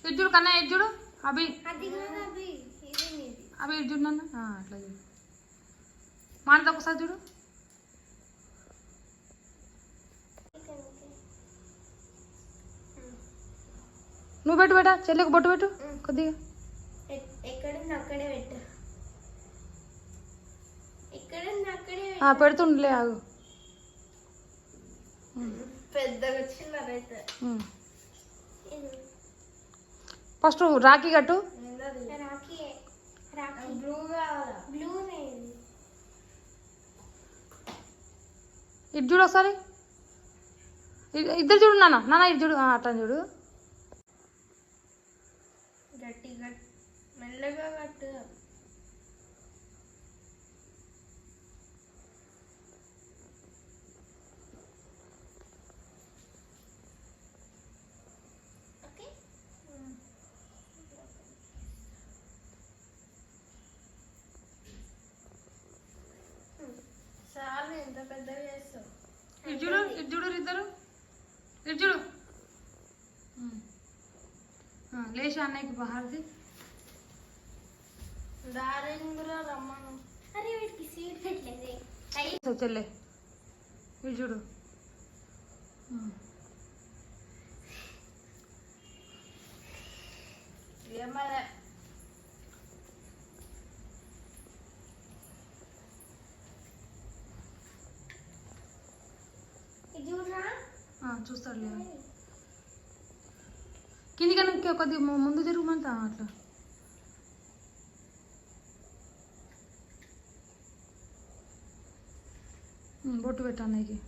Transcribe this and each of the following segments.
ఇటు చూడు కన్నా ఇటు చూడు అభి. అభి ఇటు చూడు నన్ను అట్లా చూడు మానత ఒకసారి చూడు. నువ్వు పెట్టు బేటా చెల్లెకు బొట్టు పెట్టు కొద్దిగా. పెడుతుండలే ఆగు. పెద్దగా ఉమ్. ఫస్ట్ రాఖీ కట్టు. ఇటు చూడు ఒకసారి. ఇద్దరు చూడు నాన్న. నాన్న ఇటు చూడు. అట్లా చూడు. గట్టిగా మెల్లగా కట్టు ఓకే చాలు ఎంత పెద్దగా చేస్తావు ఇటు చూడు ఇటు చూడు ఇద్దరు. ఇటు చూడు. లేచి అన్నయ్యకి సో చెల్లె. ఇటు చూడు. ఉమ్. చూస్తాడులే. కింది కనుక కొద్దిగా ము- ముందు జరుగుమంత అట్లా. బొట్టు పెట్టు అన్నయ్యకి.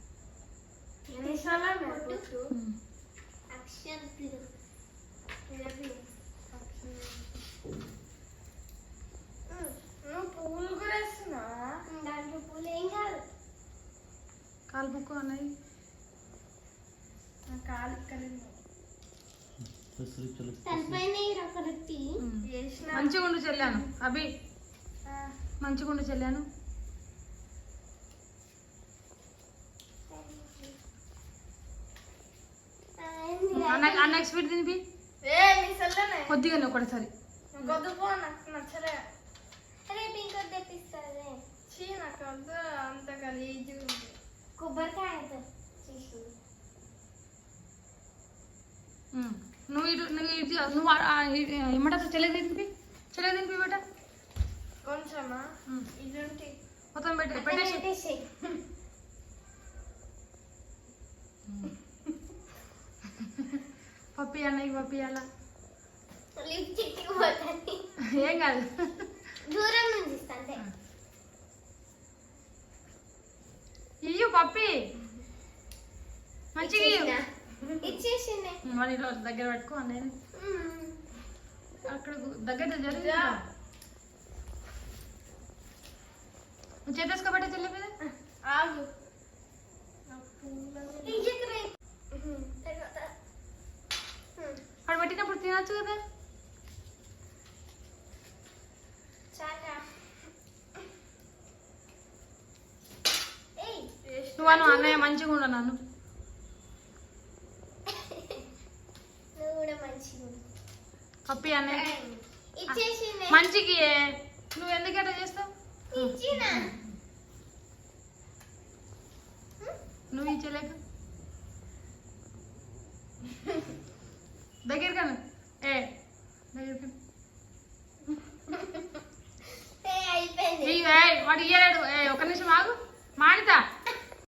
కాలు బుక్కు అన్నయ్య. కాలు ఇక్కడ తలపైన ఒకటి ఉమ్. వేసిన మంచిగా ఉండు చెల్లాను. అభి మంచిగా ఉండు చెల్లాను అన్న అన్నకి స్వీట్ తినిపి కొద్దిగా ఒకటిసారి. నచ్చలే. రేపు ఇంకో తెప్పిస్తారే నువ్వు ఇటు నువ్వు ఇటు నువ్వు ఏమంటారు చెల్లె తినిపి చెల్లె తినిపి బేట కొంచెమా? మొత్తం పెట్టి పెట్టేసి పప్పి అన్నయ్య పప్పి అలా లిప్స్టిక్ పోతుంది ఏం కాదు. దూరం నుంచి ఇయ్యు పప్పి. మంచిగా ఇయ్యు. ఇచ్చేసిండే. మరి ఈరోజు దగ్గర పెట్టుకో అక్కడ దగ్గర జరిగింది చేతేసుకోబట్టే మీద? ఆగు. అక్కడ పెట్టినప్పుడు తినొచ్చు కదా? నువ్వు అను అన్నయ్య మంచిగా ఉండు నన్ను నువ్వు కూడా మంచిగా ఉండు. పప్పి అన్నయ్య ఇచ్చేసిండే మంచికి నువ్వు ఎందుకు అట్లా చేస్తావు? ఇచ్చిన. నువ్వు ఇచ్చలేక? ఏ దగ్గరకను ఏ, ఇయ్యి, ఏయ్, వాడు ఇయ్యలేడు. ఏ ఒక నిమిషం ఆగు. మానిత.